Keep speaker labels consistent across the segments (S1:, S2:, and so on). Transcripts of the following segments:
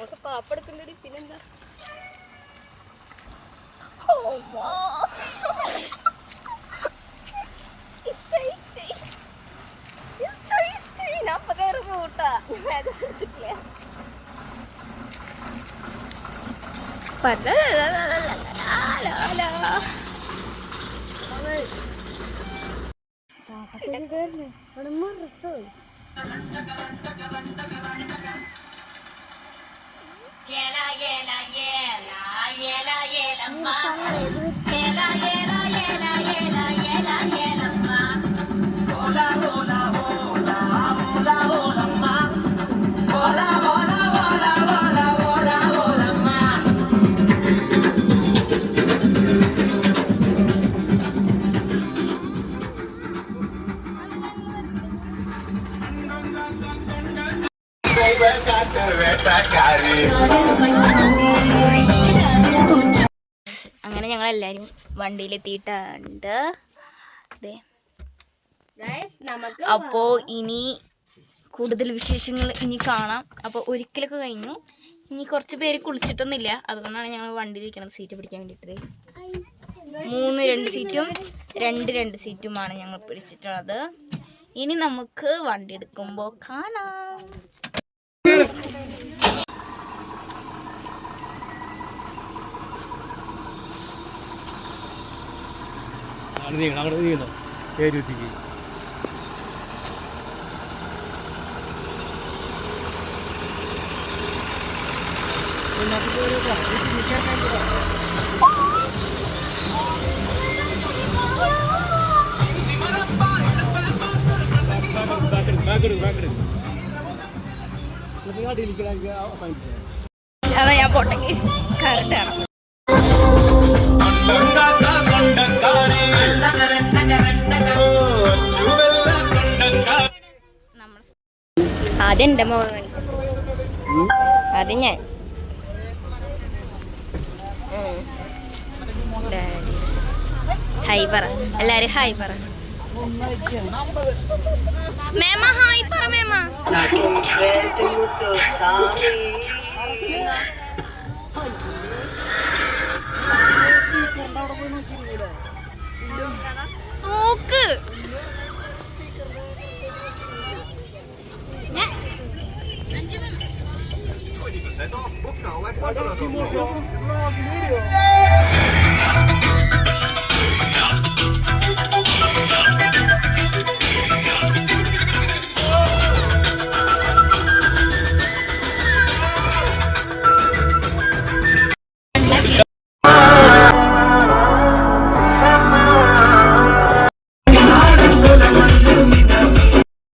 S1: നമുക്ക് പാപ്പെടുക്കുന്നുണ്ട് പിന്നെന്താ?
S2: അങ്ങനെ ഞങ്ങൾ എല്ലാരും വണ്ടിയിലെത്തിയിട്ടുണ്ട്.
S1: നമുക്ക്
S2: അപ്പോ ഇനി കൂടുതൽ വിശേഷങ്ങൾ ഇനി കാണാം. അപ്പോൾ ഒരിക്കലൊക്കെ കഴിഞ്ഞു. ഇനി കുറച്ച് പേര് കുളിച്ചിട്ടൊന്നുമില്ല. അതുകൊണ്ടാണ് ഞങ്ങൾ വണ്ടിയിൽ ഇരിക്കുന്നത് സീറ്റ് പിടിക്കാൻ വേണ്ടിയിട്ട്. മൂന്ന് രണ്ട് സീറ്റും രണ്ട് രണ്ട് സീറ്റുമാണ് ഞങ്ങൾ പിടിച്ചിട്ടുള്ളത്. ഇനി നമുക്ക് വണ്ടി എടുക്കുമ്പോൾ കാണാം.
S3: അങ്ങോട്ട് നീങ്ങണം അങ്ങോട്ട് നീങ്ങണം ഏരുത്തിക്ക്
S2: അതാ ഞാൻ പോട്ടെ കറണ്ട് ആണ്. ആദ്യം എന്റെ അത് ഞാൻ. ഹായ് പറ. എല്ലാരും ഹായ് പറ. മേമ ഹായ് പറ മേമ. നോക്ക്.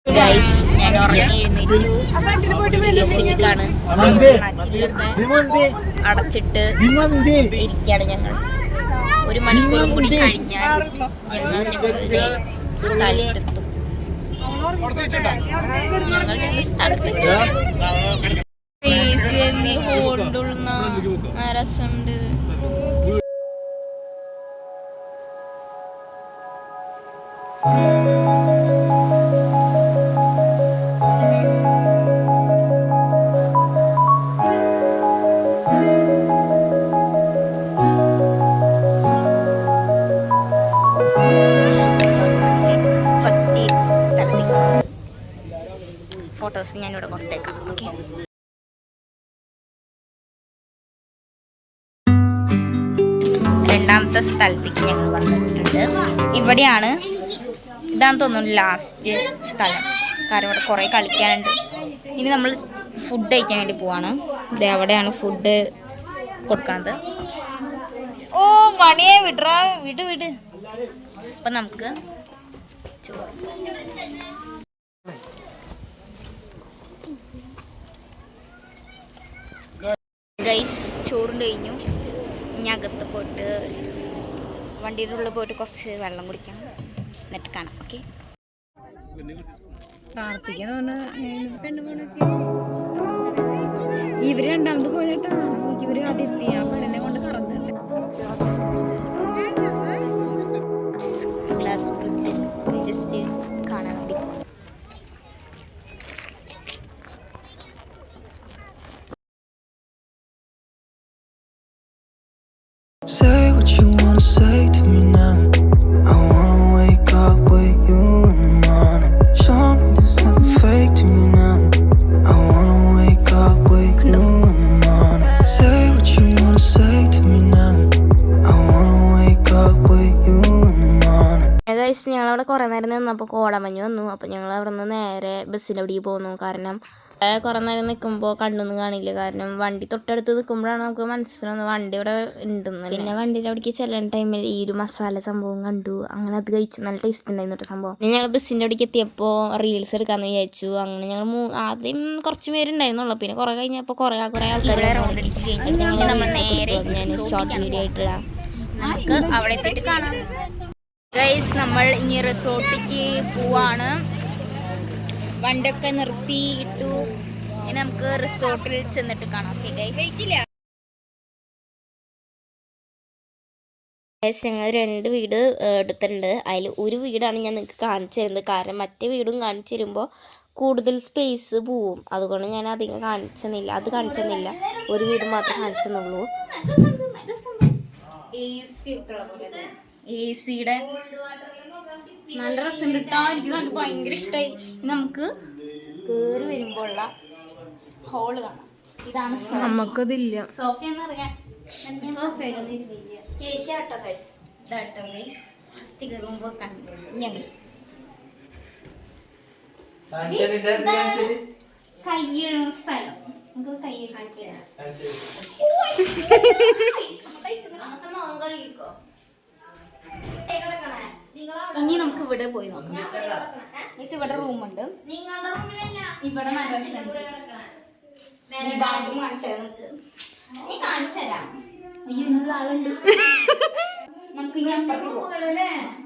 S2: ഗൈസ് ഞാൻ ഉറങ്ങി എഴുന്നേറ്റു സിറ്റിക്കാണ് അടച്ചിട്ട് ഇരിക്കുകയാണ് ഞങ്ങൾ. ഒരു മണിക്കൂറും കൂടി കഴിഞ്ഞാൽ ഞങ്ങൾ ഞങ്ങളുടെ സ്ഥലത്തെത്തും. ഞങ്ങൾ ഞങ്ങളുടെ സ്ഥലത്തെത്തും. ഹോണ്ടുള്ള രസമുണ്ട്. ഫോട്ടോസ് ഞാനിവിടെ കൊടുത്തേക്കാം ഓക്കെ രണ്ടാമത്തെ സ്ഥലത്തേക്ക് ഞങ്ങൾ വന്നിട്ടുണ്ട്. ഇവിടെയാണ് ഇതാന്ന് തോന്നുന്നു ലാസ്റ്റ് സ്ഥലം. കാരണം ഇവിടെ കുറേ കളിക്കാനുണ്ട്. ഇനി നമ്മൾ ഫുഡ് കഴിക്കാൻ വേണ്ടി പോവാണ്. ഇത് അവിടെയാണ് ഫുഡ് കൊടുക്കുന്നത്. ഓ മണിയെ വിടറാ. വിട് വിട്. അപ്പം നമുക്ക് ചോറ്. ഗൈസ് ചോറുണ്ട് കഴിഞ്ഞു. ഇനി അകത്ത് പോയിട്ട് വണ്ടിയുടെ ഉള്ളിൽ പോയിട്ട് കുറച്ച് വെള്ളം കുടിക്കാം എന്നിട്ട് കാണാം ഓക്കെ
S1: ഇവർ രണ്ടാമത് പോയിട്ടാ നോക്കി ഇവർ ആദ്യം എത്തി. ആ പെണ്ണിനെ കൊണ്ട്
S4: Say what you wanna say to me now. I wanna wake up with you in the morning. Show me there's nothing fake to me now. I wanna wake up with you in the morning. Say what you wanna say to me now. I wanna wake up with you in the morning.
S2: ഞങ്ങൾ അവിടെ കുറേ നേരം നിന്നപ്പോൾ കോടമഞ്ഞ് വന്നു അപ്പോൾ ഞങ്ങൾ അവിടെ നിന്ന് നേരെ ബസ്സിന്റെ അവിടേക്ക് പോന്നു കാരണം കുറേ നേരം നിൽക്കുമ്പോൾ കണ്ണൊന്നും കാണില്ല. കാരണം വണ്ടി തൊട്ടടുത്ത് നിൽക്കുമ്പോഴാണ് നമുക്ക് മനസ്സിലാവുന്നത് വണ്ടി ഇവിടെ ഉണ്ടെന്ന് പിന്നെ വണ്ടിയുടെ അവിടേക്ക് ചെല്ലുന്ന ടൈമിൽ ഈ ഒരു മസാല സംഭവം കണ്ടു. അങ്ങനെ അത് കഴിച്ചു. നല്ല ടേസ്റ്റ് ഉണ്ടായിരുന്നു കേട്ടോ സംഭവം. പിന്നെ ഞങ്ങൾ ബസ്സിന്റെ അവിടേക്ക് എത്തിയപ്പോൾ റീൽസ് എടുക്കാമെന്ന് വിചാരിച്ചു. അങ്ങനെ ഞങ്ങൾ ആദ്യം കുറച്ച് പേരുണ്ടായിരുന്നുള്ളൂ. പിന്നെ കുറേ കഴിഞ്ഞപ്പോൾ കുറേ കുറേ ആൾക്കാർ നമ്മൾ നേരെ ഞാൻ ഷോർട്ട് വീഡിയോ ആയിട്ടിടാം നമുക്ക് അവിടെ എത്തിയിട്ട് കാണാം. ഗൈസ് നമ്മൾ ഇനി റിസോർട്ടിലേക്ക് പോവാണ്. വണ്ടിയൊക്കെ നിർത്തി ഇട്ടു. ഇനി നമുക്ക് റിസോർട്ടിൽ ചെന്നിട്ട് കാണാം. ഓക്കെ ഗൈസ് ഞങ്ങൾ രണ്ട് വീട് എടുത്തിട്ടുണ്ട്. അതിൽ ഒരു വീടാണ് ഞാൻ നിങ്ങൾക്ക് കാണിച്ചു തരുന്നത്. കാരണം മറ്റേ വീടും കാണിച്ചു തരുമ്പോൾ കൂടുതൽ സ്പേസ് പോവും. അതുകൊണ്ട് ഞാൻ അധികം കാണിച്ചെന്നില്ല. അത് കാണിച്ചെന്നില്ല. ഒരു വീട് മാത്രം കാണിച്ചെന്നുള്ളൂ. എ സിയുടെ നല്ല രസം കിട്ടാൻ എനിക്ക് നല്ല ഭയങ്കര ഇഷ്ടമായി നമുക്ക് കയറി വരുമ്പോഴുള്ള ഹോൾ കാണാം. ഇതാണ്
S1: നമുക്കതില്ല.
S2: സോഫ എന്നറിയാം ചേച്ചി ആട്ടോ ഗൈസ് ഇതാട്ടോ ഗൈസ് ഫസ്റ്റ് കയറുമ്പോൾ കണ്ടു ഞങ്ങൾ കൈയിടുന്ന സ്ഥലം. നമുക്ക് കൈ ഇനി നമുക്ക് ഇവിടെ പോയി നോക്കാം. മീൻസ് ഇവിടെ റൂമുണ്ട് ഇവിടെ നല്ല രസമുണ്ട്. ഈ ബാത്റൂം കാണിച്ചു കാണിച്ചു തരാം ഇന്നുള്ള ആളുണ്ട്. നമുക്ക് ഇനി അപ്പുറത്ത് പോകാം